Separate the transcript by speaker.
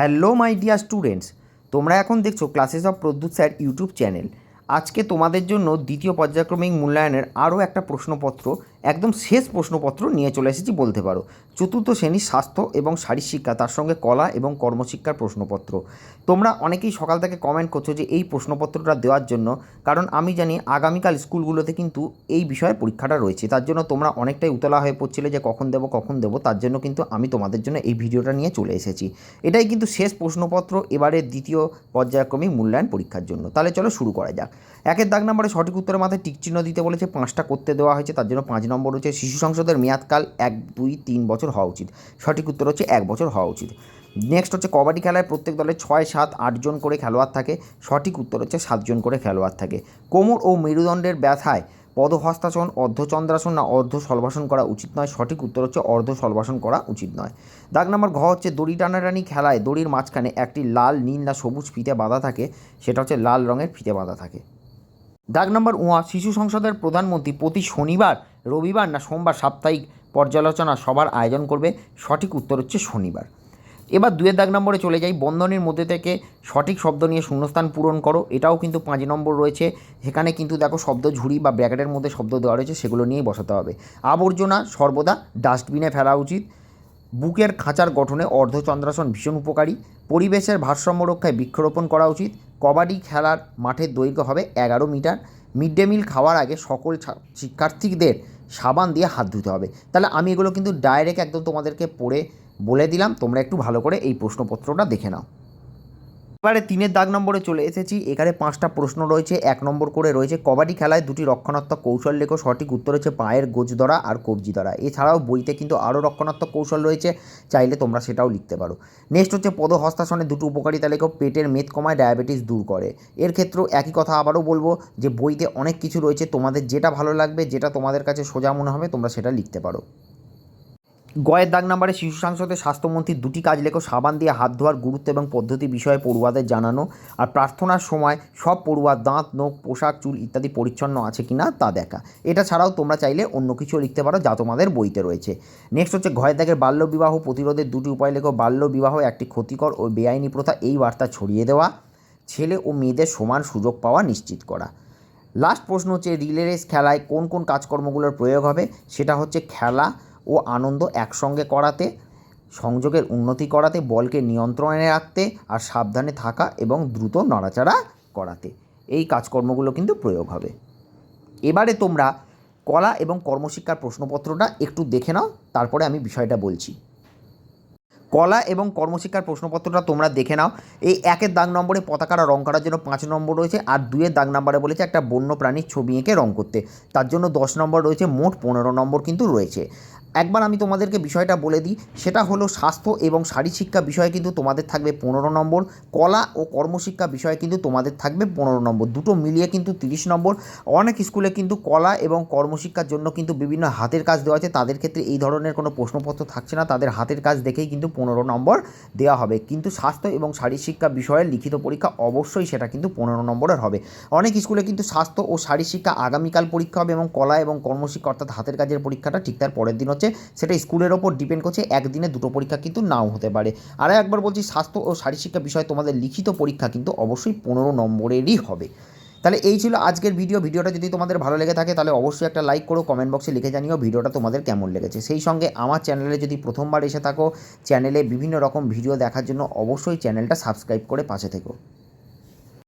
Speaker 1: Hello, my dear students. তোমরা এখন দেখছ classes of Pradyut sir YouTube channel. আজকে তোমাদের জন্য দ্বিতীয় পর্যায়ক্রমিক মূল্যায়নের আরও একটা প্রশ্নপত্র একদম শেষ প্রশ্নপত্র নিয়ে চলে এসেছি বলতে পারো। চতুর্থ শ্রেণির স্বাস্থ্য এবং শারীরশিক্ষা তার সঙ্গে কলা এবং কর্মশিক্ষার প্রশ্নপত্র। তোমরা অনেকেই সকাল থেকে কমেন্ট করছ যে এই প্রশ্নপত্রটা দেওয়ার জন্য, কারণ আমি জানি আগামীকাল স্কুলগুলোতে কিন্তু এই বিষয়ে পরীক্ষাটা রয়েছে। তার জন্য তোমরা অনেকটাই উতলা হয়ে পড়ছিলে যে কখন দেবো কখন দেবো, তার জন্য কিন্তু আমি তোমাদের জন্য এই ভিডিওটা নিয়ে চলে এসেছি। এটাই কিন্তু শেষ প্রশ্নপত্র, এবারে দ্বিতীয় পর্যায়ক্রমিক মূল্যায়ন পরীক্ষার জন্য। তাহলে চলো শুরু করা যাক। একের দাগ নম্বরে সঠিক উত্তরের মাথায় টিক চিহ্ন দিতে বলেছে, পাঁচটা করতে দেওয়া হয়েছে, তার জন্য পাঁচ নম্বর হচ্ছে, শিশু সংসদের মেয়াদকাল এক, দুই, তিন বছর হওয়া উচিত। সঠিক উত্তর হচ্ছে এক বছর হওয়া উচিত। নেক্সট হচ্ছে, কবাডি খেলায় প্রত্যেক দলে ছয়, সাত আটজন করে খেলোয়াড় থাকে। সঠিক উত্তর হচ্ছে সাতজন করে খেলোয়াড় থাকে। কোমর ও মেরুদণ্ডের ব্যথায় পদহস্তাসন, অর্ধচন্দ্রাসন না অর্ধ সলবাসন করা উচিত নয়। সঠিক উত্তর হচ্ছে অর্ধ সলবাসন করা উচিত নয়। দাগ নম্বর ঘ হচ্ছে, দড়ি টানাটানি খেলায় দড়ির মাঝখানে একটি লাল, নীল না সবুজ ফিতে বাঁধা থাকে। সেটা হচ্ছে লাল রঙের ফিতে বাঁধা থাকে। দাগ নম্বর উয়া শিশু সংসদের প্রধানমন্ত্রী প্রতি শনিবার, রবিবার না সোমবার সাপ্তাহিক পর্যালোচনা সবার আয়োজন করবে। সঠিক উত্তর হচ্ছে শনিবার। এবার দুয়ের দাগ নম্বরে চলে যাই। বন্ধনের মধ্যে থেকে সঠিক শব্দ নিয়ে শূন্যস্থান পূরণ করো। এটাও কিন্তু পাঁচ নম্বর রয়েছে। সেখানে কিন্তু দেখো শব্দ ঝুড়ি বা ব্র্যাকেটের মধ্যে শব্দ দেওয়া রয়েছে, সেগুলো নিয়েই বসাতে হবে। আবর্জনা সর্বদা ডাস্টবিনে ফেলা উচিত। বুকের খাঁচার গঠনে অর্ধচন্দ্রাসন ভীষণ উপকারী। পরিবেশের ভারসাম্য রক্ষায় বৃক্ষরোপণ করা উচিত। কবাডি খেলার মাঠের দৈর্ঘ্য হবে এগারো মিটার। মিড ডে মিল খাওয়ার আগে সকল শিক্ষার্থীদের সাবান দিয়ে হাত ধুতে হবে। তাহলে আমি এগুলো কিন্তু ডাইরেক্ট একদম তোমাদেরকে পড়ে বলে দিলাম। তোমরা একটু ভালো করে এই প্রশ্নপত্রটা দেখে নাও। এবারে তিনের দাগ নম্বরে চলে এসেছি। এখানে পাঁচটা প্রশ্ন রয়েছে, এক নম্বর করে রয়েছে, কবাডি খেলায় দুটি রক্ষণাত্মক কৌশল লেখো, সঠিক উত্তর হচ্ছে পায়ের গোজ ধরা আর কবজি ধরা এছাড়াও বইতে কিন্তু আরও রক্ষণাত্মক কৌশল রয়েছে, চাইলে তোমরা সেটাও লিখতে পারো। নেক্সট হচ্ছে পদ হস্তাসনে দুটো উপকারিতা লেখো, পেটের মেদ কমায়, ডায়াবেটিস দূর করে। এর ক্ষেত্রেও একই কথা আবারও বলব যে বইতে অনেক কিছু রয়েছে, তোমাদের যেটা ভালো লাগবে, যেটা তোমাদের কাছে সোজা মনে হবে, তোমরা সেটা লিখতে পারো। গয়ের দাগ নাম্বারে শিশু সংসদের স্বাস্থ্যমন্ত্রীর দুটি কাজ লেখো, সাবান দিয়ে হাত ধোয়ার গুরুত্ব এবং পদ্ধতি বিষয়ে পড়ুয়াদের জানানো আর প্রার্থনার সময় সব পড়ুয়া দাঁত, নখ, পোশাক, চুল ইত্যাদি পরিচ্ছন্ন আছে কি না তা দেখা। এটা ছাড়াও তোমরা চাইলে অন্য কিছুও লিখতে পারো যা তোমাদের বইতে রয়েছে। নেক্সট হচ্ছে ঘয়ের দাগের বাল্যবিবাহ প্রতিরোধের দুটি উপায় লেখো। বাল্যবিবাহ একটি ক্ষতিকর ও বেআইনি প্রথা, এই বার্তা ছড়িয়ে দেওয়া। ছেলে ও মেয়েদের সমান সুযোগ পাওয়া নিশ্চিত করা। লাস্ট প্রশ্ন হচ্ছে রিলে রেস খেলায় কোন কোন কাজকর্মগুলোর প্রয়োগ হবে? সেটা হচ্ছে খেলা ও আনন্দ একসঙ্গে করাতে, সংযোগের উন্নতি করাতে, বলকে নিয়ন্ত্রণে রাখতে আর সাবধানে থাকা এবং দ্রুত নড়াচড়া করাতে। এই কাজকর্মগুলো কিন্তু প্রয়োগ হবে। এবারে তোমরা কলা এবং কর্মশিক্ষার প্রশ্নপত্রটা একটু দেখে নাও, তারপরে আমি বিষয়টা বলছি। কলা এবং কর্মশিক্ষার প্রশ্নপত্রটা তোমরা দেখে নাও। এই একের দাগ নম্বরে পতাকাটা রং করার জন্য পাঁচ নম্বর রয়েছে আর দুয়ের দাগ নম্বরে বলেছে একটা বন্য প্রাণীর ছবি এঁকে রং করতে। তার জন্য দশ নম্বর রয়েছে, মোট পনেরো নম্বর কিন্তু রয়েছে। একবার আমি তোমাদেরকে বিষয়টা বলে দিই, সেটা হলো স্বাস্থ্য এবং শারীরশিক্ষা বিষয়ে কিন্তু তোমাদের থাকবে পনেরো নম্বর, কলা ও কর্মশিক্ষা বিষয়ে কিন্তু তোমাদের থাকবে পনেরো নম্বর, দুটো মিলিয়ে কিন্তু তিরিশ নম্বর। অনেক স্কুলে কিন্তু কলা এবং কর্মশিক্ষার জন্য কিন্তু বিভিন্ন হাতের কাজ দেওয়া আছে, তাদের ক্ষেত্রে এই ধরনের কোনো প্রশ্নপত্র থাকছে না, তাদের হাতের কাজ দেখেই কিন্তু পনেরো নম্বর দেওয়া হবে। কিন্তু স্বাস্থ্য এবং শারীরশিক্ষা বিষয়ে লিখিত পরীক্ষা অবশ্যই সেটা কিন্তু পনেরো নম্বরের হবে। অনেক স্কুলে কিন্তু স্বাস্থ্য ও শারীরশিক্ষা আগামীকাল পরীক্ষা হবে এবং কলা এবং কর্মশিক্ষা অর্থাৎ হাতের কাজের পরীক্ষাটা ঠিক তার পরের দিন হচ্ছে। সেটা স্কুলের ওপর ডিপেন্ড করছে, একদিনে দুটো পরীক্ষা কিন্তু নাও হতে পারে। আর একবার বলছি, স্বাস্থ্য ও শারীরশিক্ষা বিষয়ে তোমাদের লিখিত পরীক্ষা কিন্তু অবশ্যই পনেরো নম্বরেরই হবে। তাহলে এই ছিল আজকের ভিডিও ভিডিওটা যদি তোমাদের ভালো লেগে থাকে, তাহলে অবশ্যই একটা লাইক করো কমেন্ট বক্সে লিখে জানিও ভিডিওটা তোমাদের কেমন লেগেছে। সেই সঙ্গে আমার চ্যানেলে যদি প্রথমবার এসে থাকো চ্যানেলে বিভিন্ন রকম ভিডিও দেখার জন্য অবশ্যই চ্যানেলটা সাবস্ক্রাইব করে পাশে থেকো।